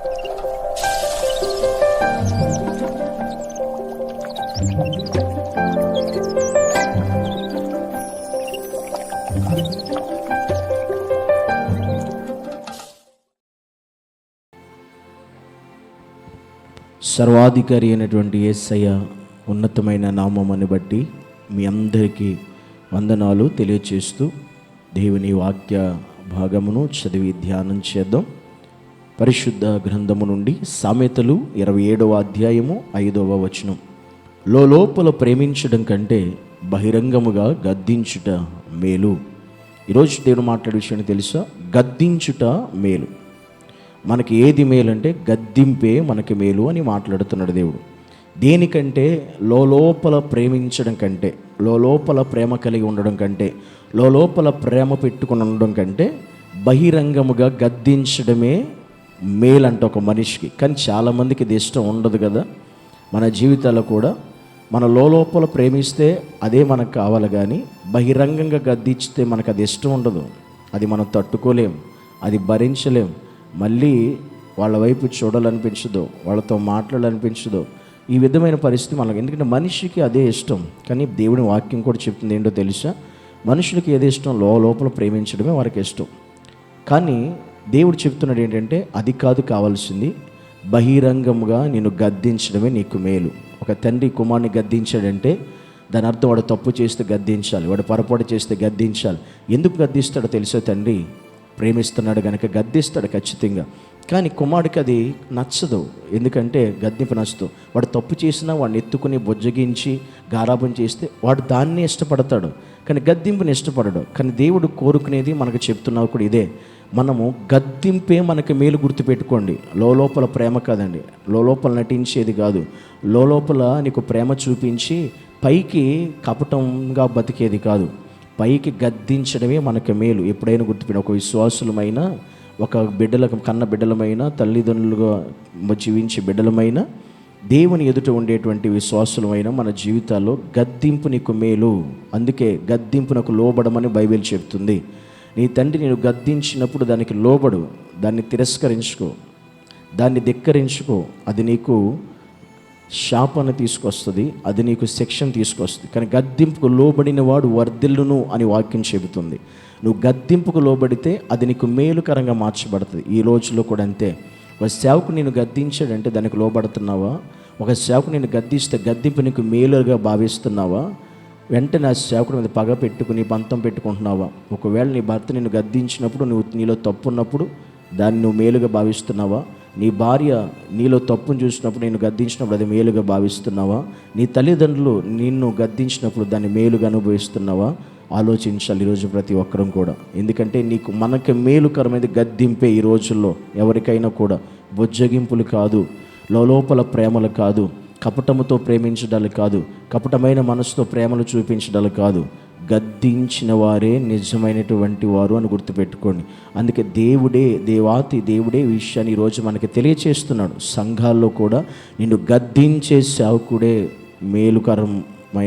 సర్వాధికారి అయినటువంటి ఏసయ్య ఉన్నతమైన నామమని బట్టి మీ అందరికీ వందనాలు తెలియచేస్తూ దేవుని వాక్య భాగమును చదివి ధ్యానం చేద్దాం. పరిశుద్ధ గ్రంథము నుండి సామెతలు ఇరవై ఏడవ అధ్యాయము ఐదవ వచనం. లోపల ప్రేమించడం కంటే బహిరంగముగా గద్దించుట మేలు. ఈరోజు దేవుడు మాట్లాడే విషయాన్ని తెలుసా? గద్దించుట మేలు. మనకి ఏది మేలు అంటే గద్దింపే మనకి మేలు అని మాట్లాడుతున్నాడు దేవుడు. దేనికంటే? లోపల ప్రేమించడం కంటే లోపల ప్రేమ కలిగి ఉండడం కంటే లోపల ప్రేమ పెట్టుకుని ఉండడం కంటే బహిరంగముగా గద్దించడమే మేల్ అంటే ఒక మనిషికి. కానీ చాలామందికి ఇది ఇష్టం ఉండదు కదా. మన జీవితాల్లో కూడా మన లోపల ప్రేమిస్తే అదే మనకు కావాలి కానీ బహిరంగంగా గద్దించితే మనకు అది ఇష్టం ఉండదు. అది మనం తట్టుకోలేం అది భరించలేం. మళ్ళీ వాళ్ళ వైపు చూడాలనిపించదు వాళ్ళతో మాట్లాడాలనిపించదు. ఈ విధమైన పరిస్థితి మనకు. ఎందుకంటే మనిషికి అదే ఇష్టం. కానీ దేవుని వాక్యం కూడా చెప్తుంది ఏంటో తెలుసా? మనుషులకి ఏది ఇష్టం? లోపల ప్రేమించడమే వారికి ఇష్టం. కానీ దేవుడు చెప్తున్నాడు ఏంటంటే అది కాదు కావాల్సింది బహిరంగముగా నేను గద్దించడమే నీకు మేలు. ఒక తండ్రి కుమార్ని గద్దించాడంటే దాని అర్థం వాడు తప్పు చేస్తే గద్దించాలి వాడు పొరపాటు చేస్తే గద్దించాలి. ఎందుకు గద్దిస్తాడో తెలుసో తండ్రి? ప్రేమిస్తున్నాడు కనుక గద్దిస్తాడు ఖచ్చితంగా. కానీ కుమారుడికి అది నచ్చదు. ఎందుకంటే గద్దింపు నచ్చదు. వాడు తప్పు చేసినా వాడిని ఎత్తుకుని బొజ్జగించి గారాబం చేస్తే వాడు దాన్ని ఇష్టపడతాడు. కానీ గద్దింపుని ఇష్టపడడు. కానీ దేవుడు కోరుకునేది మనకు చెప్తున్నావు కూడా ఇదే. మనము గద్దింపే మనకి మేలు గుర్తుపెట్టుకోండి. లోపల ప్రేమ కాదండి. లోపల నటించేది కాదు. లోపల నీకు ప్రేమ చూపించి పైకి కపటంగా బతికేది కాదు. పైకి గద్దించడమే మనకు మేలు. ఎప్పుడైనా గుర్తుపెట్టి ఒక విశ్వాసులమైన ఒక బిడ్డలకు కన్న బిడ్డలమైన తల్లిదండ్రులుగా జీవించే బిడ్డలమైన దేవుని ఎదుట ఉండేటువంటి విశ్వాసులమైన మన జీవితాల్లో గద్దింపు నీకు మేలు. అందుకే గద్దింపునకు లోబడమని బైబిల్ చెప్తుంది. నీ తండ్రి నేను గద్దించినప్పుడు దానికి లోబడు దాన్ని తిరస్కరించుకో దాన్ని ధిక్కరించుకో. అది నీకు శాపను తీసుకొస్తుంది అది నీకు శిక్షణ తీసుకొస్తుంది. కానీ గద్దింపుకు లోబడిన వాడు వర్ధిల్లును అని వాక్యం చెబుతుంది. నువ్వు గద్దింపుకు లోబడితే అది నీకు మేలుకరంగా మార్చబడుతుంది. ఈ రోజుల్లో కూడా అంతే. ఒక సేవకు నేను గద్దించాడంటే దానికి లోబడుతున్నావా? ఒక సేవకు నేను గద్దిస్తే గద్దింపు నీకు మేలుగా భావిస్తున్నావా? వెంటనే ఆ సేవకుడి మీద పగ పెట్టుకుని పంతం పెట్టుకుంటున్నావా? ఒకవేళ నీ భర్త నిన్ను గద్దించినప్పుడు నువ్వు నీలో తప్పు ఉన్నప్పుడు దాన్ని నువ్వు మేలుగా భావిస్తున్నావా? నీ భార్య నీలో తప్పును చూసినప్పుడు నేను గద్దించినప్పుడు అది మేలుగా భావిస్తున్నావా? నీ తల్లిదండ్రులు నిన్ను గద్దించినప్పుడు దాన్ని మేలుగా అనుభవిస్తున్నావా? ఆలోచించాలి ఈరోజు ప్రతి ఒక్కరం కూడా. ఎందుకంటే నీకు మనకి మేలుకరమైన గద్దింపే ఈ రోజుల్లో ఎవరికైనా కూడా. బొజ్జగింపులు కాదు లోపల ప్రేమలు కాదు. కపటముతో ప్రేమించడాలు కాదు కపటమైన మనసుతో ప్రేమలు చూపించడాలు కాదు. గద్దించిన వారే నిజమైనటువంటి వారు అని గుర్తుపెట్టుకోండి. అందుకే దేవుడే దేవాతి దేవుడే విషయాన్ని ఈరోజు మనకి తెలియచేస్తున్నాడు. సంఘాల్లో కూడా నిన్ను గద్దించే సేవకుడే మేలుకరం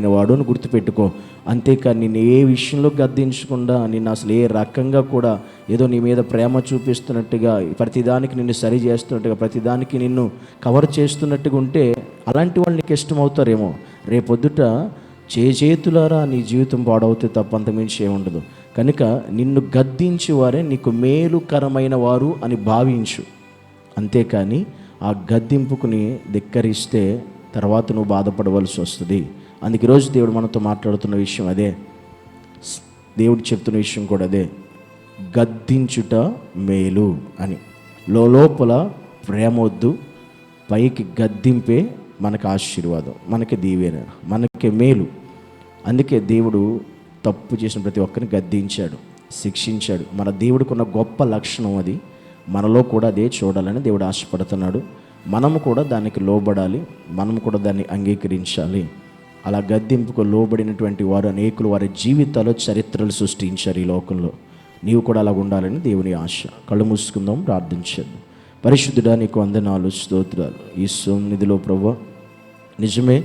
వాడు అని గుర్తుపెట్టుకో. అంతేకాని నిన్ను ఏ విషయంలో గద్దించకుండా నిన్ను అసలు ఏ రకంగా కూడా ఏదో నీ మీద ప్రేమ చూపిస్తున్నట్టుగా ప్రతిదానికి నిన్ను సరి చేస్తున్నట్టుగా ప్రతిదానికి నిన్ను కవర్ చేస్తున్నట్టుగా ఉంటే అలాంటి వాళ్ళు నీకు ఇష్టమవుతారేమో. రేపొద్దుట చేతులారా నీ జీవితం పాడవుతే తప్ప అంతమించి ఏముండదు కనుక నిన్ను గద్దించి వారే నీకు మేలుకరమైన వారు అని భావించు. అంతేకాని ఆ గద్దింపుకుని ధిక్కరిస్తే తర్వాత నువ్వు బాధపడవలసి వస్తుంది. అందుకే ఈరోజు దేవుడు మనతో మాట్లాడుతున్న విషయం అదే. దేవుడు చెప్తున్న విషయం కూడా అదే. గద్దించుట మేలు అని. లోపల ప్రేమ వద్దు పైకి గద్దింపే మనకు ఆశీర్వాదం మనకి దీవెన మనకి మేలు. అందుకే దేవుడు తప్పు చేసిన ప్రతి ఒక్కరిని గద్దించాడు శిక్షించాడు. మన దేవుడికి గొప్ప లక్షణం అది. మనలో కూడా అదే చూడాలని దేవుడు ఆశపడుతున్నాడు. మనము కూడా దానికి లోబడాలి మనము కూడా దాన్ని అంగీకరించాలి. అలా గద్దింపుకు లోబడినటువంటి వారు అనేకులు వారి జీవితాల్లో చరిత్రలు సృష్టించారు ఈ లోకంలో. నీవు కూడా అలా ఉండాలని దేవుని ఆశ. కళ్ళు మూసుకుందాం ప్రార్థించాను పరిశుద్ధుడా నీకు వందనాలు స్తోత్రాలు. ఈ సోన్నిధిలో ప్రభు నిజమే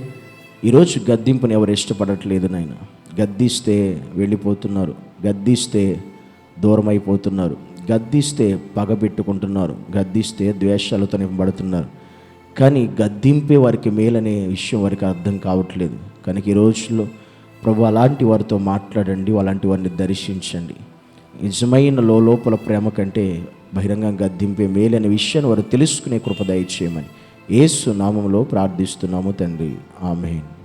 ఈరోజు గద్దింపుని ఎవరు ఇష్టపడట్లేదు నాయన. గద్దిస్తే వెళ్ళిపోతున్నారు గద్దిస్తే దూరం అయిపోతున్నారు గద్దిస్తే పగ పెట్టుకుంటున్నారు గద్దిస్తే ద్వేషాలతో నింపబడుతున్నారు. కానీ గద్దింపే వారికి మేలనే విషయం వారికి అర్థం కావట్లేదు. కనుక ఈ రోజుల్లో ప్రభు అలాంటి వారితో మాట్లాడండి అలాంటి వారిని దర్శించండి. నిజమైన లోపల ప్రేమ కంటే బహిరంగం గద్దింపే మేలనే విషయాన్ని వారు తెలుసుకునే కృప దయచేయమని ఏసు నామంలో ప్రార్థిస్తున్నాము తండ్రి. ఆమెన్.